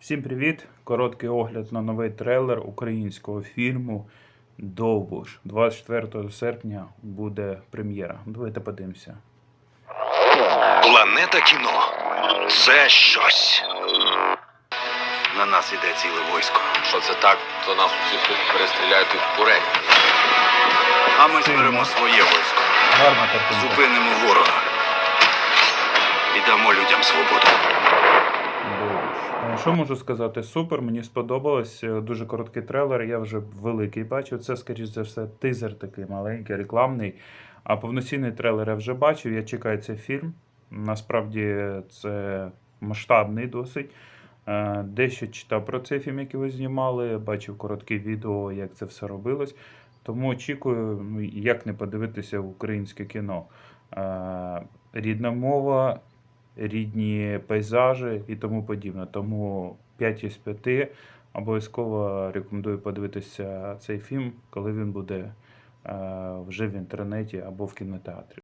Всім привіт! Короткий огляд на новий трейлер українського фільму Довбуш. 24 серпня буде прем'єра. Давайте подивимося. Планета кіно це щось. На нас іде ціле військо. Що це так, то нас усіх тут перестріляють як курей. А ми зберемо своє військо. Гарна картинка. Зупинимо ворога. І дамо людям свободу. Що можу сказати? Супер, мені сподобалось. Е, Дуже короткий трейлер. Я вже великий бачив. Це, скоріш за все, тизер такий маленький, рекламний. А повноцінний трейлер я вже бачив. Я чекаю цей фільм. Насправді це масштабний досить. Е, Дещо читав про цей фільм, який ви знімали, бачив коротке відео, як це все робилось. Тому очікую, ну, як не подивитися українське кіно. Е, Рідна мова, рідні пейзажі і тому подібне. Тому 5 із 5 обов'язково рекомендую подивитися цей фільм, коли він буде е, вже в інтернеті або в кінотеатрі.